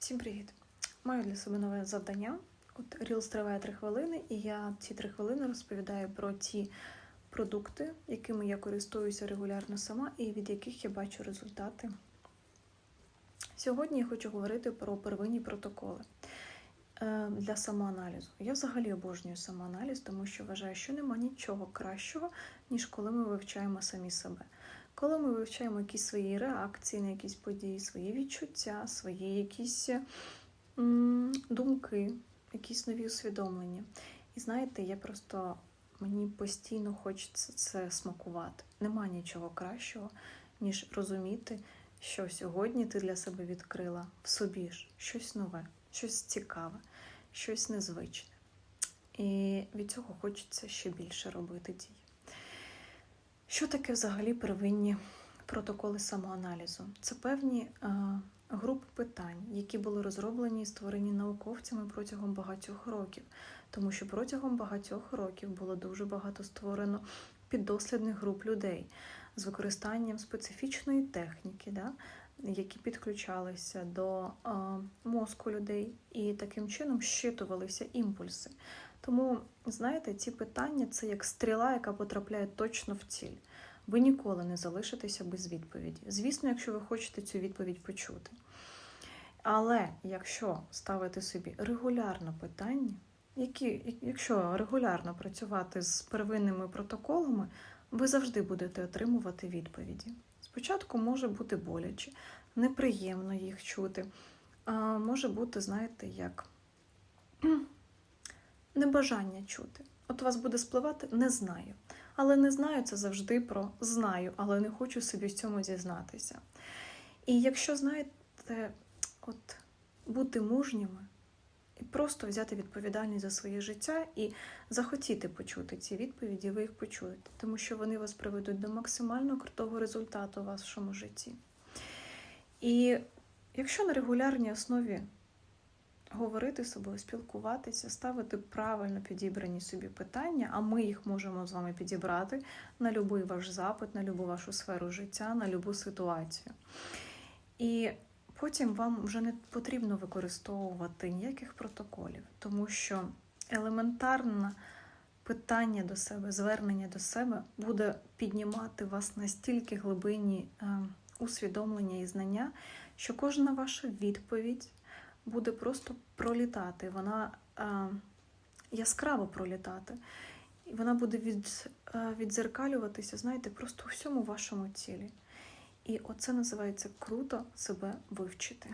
Всім привіт! Маю для себе нове завдання. От Reels триває 3 хвилини, і я ці 3 хвилини розповідаю про ті продукти, якими я користуюся регулярно сама і від яких я бачу результати. Сьогодні я хочу говорити про первинні протоколи е, для самоаналізу. Я взагалі обожнюю самоаналіз, тому що вважаю, що нема нічого кращого, ніж коли ми вивчаємо самі себе. Коли ми вивчаємо якісь свої реакції на якісь події, свої відчуття, свої якісь думки, якісь нові усвідомлення. І знаєте, я просто мені постійно хочеться це смакувати. Нема нічого кращого, ніж розуміти, що сьогодні ти для себе відкрила в собі ж щось нове, щось цікаве, щось незвичне. І від цього хочеться ще більше робити дій. Що таке взагалі первинні протоколи самоаналізу? Це певні е, групи питань, які були розроблені і створені науковцями протягом багатьох років, тому що протягом багатьох років було дуже багато створено піддослідних груп людей з використанням специфічної техніки, да, які підключалися до е, мозку людей і таким чином щитувалися імпульси. Тому, знаєте, ці питання це як стріла, яка потрапляє точно в ціль. Ви ніколи не залишитеся без відповіді. Звісно, якщо ви хочете цю відповідь почути. Але якщо ставити собі регулярно питання, які, якщо регулярно працювати з первинними протоколами, ви завжди будете отримувати відповіді. Спочатку може бути боляче, неприємно їх чути. А може бути, знаєте, як небажання чути. От у вас буде спливати не знаю. Але не знаю це завжди про знаю, але не хочу собі в цьому зізнатися. І якщо знаєте, от бути мужніми і просто взяти відповідальність за своє життя і захотіти почути ці відповіді, ви їх почуєте, тому що вони вас приведуть до максимально крутого результату у вашому житті. І якщо на регулярній основі говорити з собою, спілкуватися, ставити правильно підібрані собі питання, а ми їх можемо з вами підібрати на будь-який ваш запит, на будь-яку вашу сферу життя, на будь-яку ситуацію. І потім вам вже не потрібно використовувати ніяких протоколів, тому що елементарне питання до себе, звернення до себе буде піднімати вас настільки глибинні е, усвідомлення і знання, що кожна ваша відповідь буде просто пролітати. Вона е, яскраво пролітати. І вона буде від, е, відзеркалюватися, знаєте, просто у всьому вашому тілі. І оце називається круто себе вивчити.